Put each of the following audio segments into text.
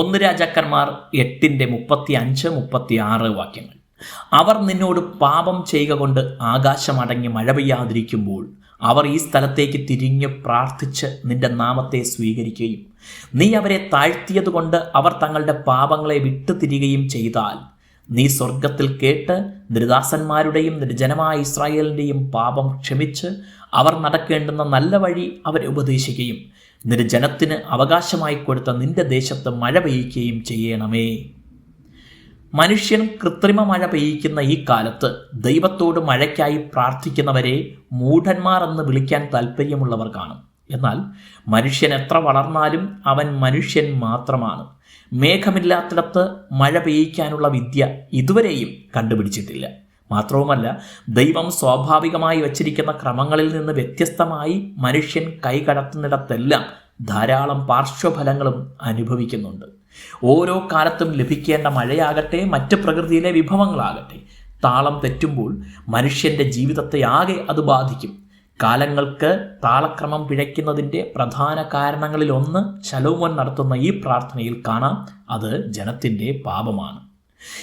ഒന്ന് രാജാക്കന്മാർ എട്ടിന്റെ മുപ്പത്തി അഞ്ച് മുപ്പത്തി ആറ് വാക്യങ്ങൾ. അവർ നിന്നോട് പാപം ചെയ്യുക കൊണ്ട് ആകാശമടങ്ങി മഴ പെയ്യാതിരിക്കുമ്പോൾ അവർ ഈ സ്ഥലത്തേക്ക് തിരിഞ്ഞ് പ്രാർത്ഥിച്ച് നിന്റെ നാമത്തെ സ്വീകരിക്കുകയും നീ അവരെ താഴ്ത്തിയതുകൊണ്ട് അവർ തങ്ങളുടെ പാപങ്ങളെ വിട്ടുതിരികയും ചെയ്താൽ നീ സ്വർഗത്തിൽ കേട്ട് ദുരിദാസന്മാരുടെയും നിർജനമായ ഇസ്രായേലിന്റെയും പാപം ക്ഷമിച്ച് അവർ നടക്കേണ്ടുന്ന നല്ല വഴി അവരെ ഉപദേശിക്കുകയും നിർജനത്തിന് അവകാശമായി കൊടുത്ത നിന്റെ ദേശത്ത് മഴ പെയ്യുകയും ചെയ്യണമേ. മനുഷ്യൻ കൃത്രിമ മഴ പെയ്യിക്കുന്ന ഈ കാലത്ത് ദൈവത്തോട് മഴയ്ക്കായി പ്രാർത്ഥിക്കുന്നവരെ മൂഢന്മാർ എന്ന് വിളിക്കാൻ താല്പര്യമുള്ളവർ കാണും. എന്നാൽ മനുഷ്യൻ എത്ര വളർന്നാലും അവൻ മനുഷ്യൻ മാത്രമാണ്. മേഘമില്ലാത്തിടത്ത് മഴ പെയ്യിക്കാനുള്ള വിദ്യ ഇതുവരെയും കണ്ടുപിടിച്ചിട്ടില്ല. മാത്രവുമല്ല ദൈവം സ്വാഭാവികമായി വച്ചിരിക്കുന്ന ക്രമങ്ങളിൽ നിന്ന് വ്യത്യസ്തമായി മനുഷ്യൻ കൈകടത്തുന്നിടത്തെല്ലാം ധാരാളം പാർശ്വഫലങ്ങളും അനുഭവിക്കുന്നുണ്ട്. ഓരോ കാലത്തും ലഭിക്കേണ്ട മഴയാകട്ടെ മറ്റ് പ്രകൃതിയിലെ വിഭവങ്ങളാകട്ടെ താളം തെറ്റുമ്പോൾ മനുഷ്യന്റെ ജീവിതത്തെ ആകെ അത് ബാധിക്കും. കാലങ്ങൾക്ക് താളക്രമം പിഴയ്ക്കുന്നതിന്റെ പ്രധാന കാരണങ്ങളിലൊന്ന് ശലോമോൻ നടത്തുന്ന ഈ പ്രാർത്ഥനയിൽ കാണാം. അത് ജനത്തിന്റെ പാപമാണ്.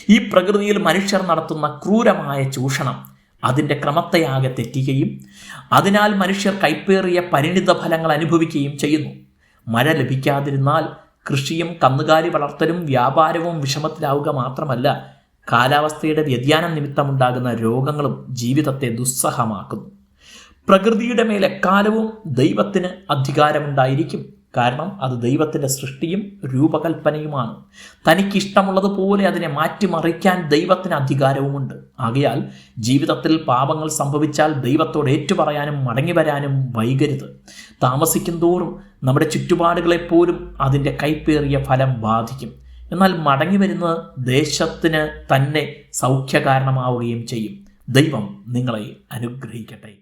ഈ പ്രകൃതിയിൽ മനുഷ്യർ നടത്തുന്ന ക്രൂരമായ ചൂഷണം അതിന്റെ ക്രമത്തെയാകെ തെറ്റുകയും അതിനാൽ മനുഷ്യർ കൈപ്പേറിയ പരിണിത ഫലങ്ങൾ അനുഭവിക്കുകയും ചെയ്യുന്നു. മഴ ലഭിക്കാതിരുന്നാൽ കൃഷിയും കന്നുകാലി വളർത്തലും വ്യാപാരവും വിഷമത്തിലാവുക മാത്രമല്ല കാലാവസ്ഥയുടെ വ്യതിയാനം നിമിത്തമുണ്ടാകുന്ന രോഗങ്ങളും ജീവിതത്തെ ദുസ്സഹമാക്കുന്നു. പ്രകൃതിയുടെ മേൽ എക്കാലവും ദൈവത്തിന് അധികാരമുണ്ടായിരിക്കും. കാരണം അത് ദൈവത്തിന്റെ സൃഷ്ടിയും രൂപകൽപ്പനയുമാണ്. തനിക്കിഷ്ടമുള്ളതുപോലെ അതിനെ മാറ്റിമറിക്കാൻ ദൈവത്തിന് അധികാരവുമുണ്ട്. ആകയാൽ ജീവിതത്തിൽ പാപങ്ങൾ സംഭവിച്ചാൽ ദൈവത്തോട് ഏറ്റുപറയാനും മടങ്ങി വരാനും വൈകരുത്. താമസിക്കും തോറും നമ്മുടെ ചുറ്റുപാടുകളെപ്പോലും അതിന്റെ കൈപ്പേറിയ ഫലം ബാധിക്കും. എന്നാൽ മടങ്ങി വരുന്നത് ദേശത്തിന് തന്നെ സൗഖ്യകാരണമാവുകയും ചെയ്യും. ദൈവം നിങ്ങളെ അനുഗ്രഹിക്കട്ടെ.